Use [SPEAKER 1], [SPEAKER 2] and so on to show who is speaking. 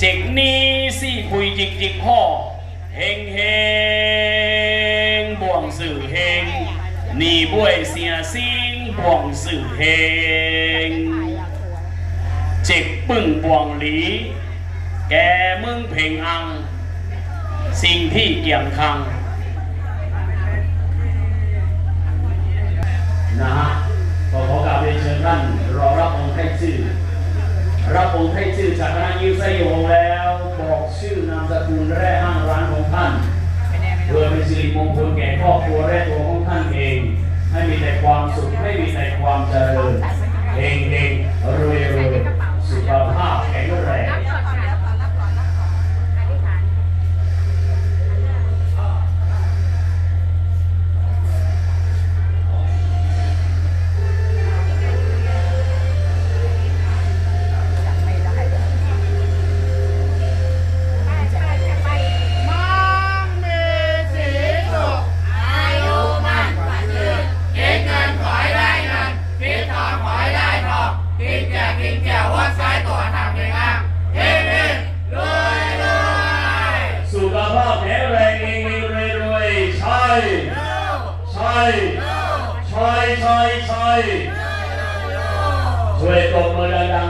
[SPEAKER 1] เจ็กนี้สี่คุยจิกจิกห่อเฮงเฮงบ่วงสื่อเฮงนี่บ้วยเสียซิงบ่วงสื่อเฮงเจ็กปึ่งบ่วงหลี แกมึงเพ่งอัง สิ่งที่เกี่ยงคัง ระองค์ให้ชื่อจากคณะยิวไสยงแล้วบอกชื่อนามสกุลแร่ห้างร้านของท่านเพื่อเป็นสิริมงคลแก่ครอบครัวและตัวของท่านเอง ให้มีแต่ความสุขให้มีแต่ความเจริญ
[SPEAKER 2] ใช่
[SPEAKER 1] ใช่ใช่ใช่ใช่ช่วยตบมือดัง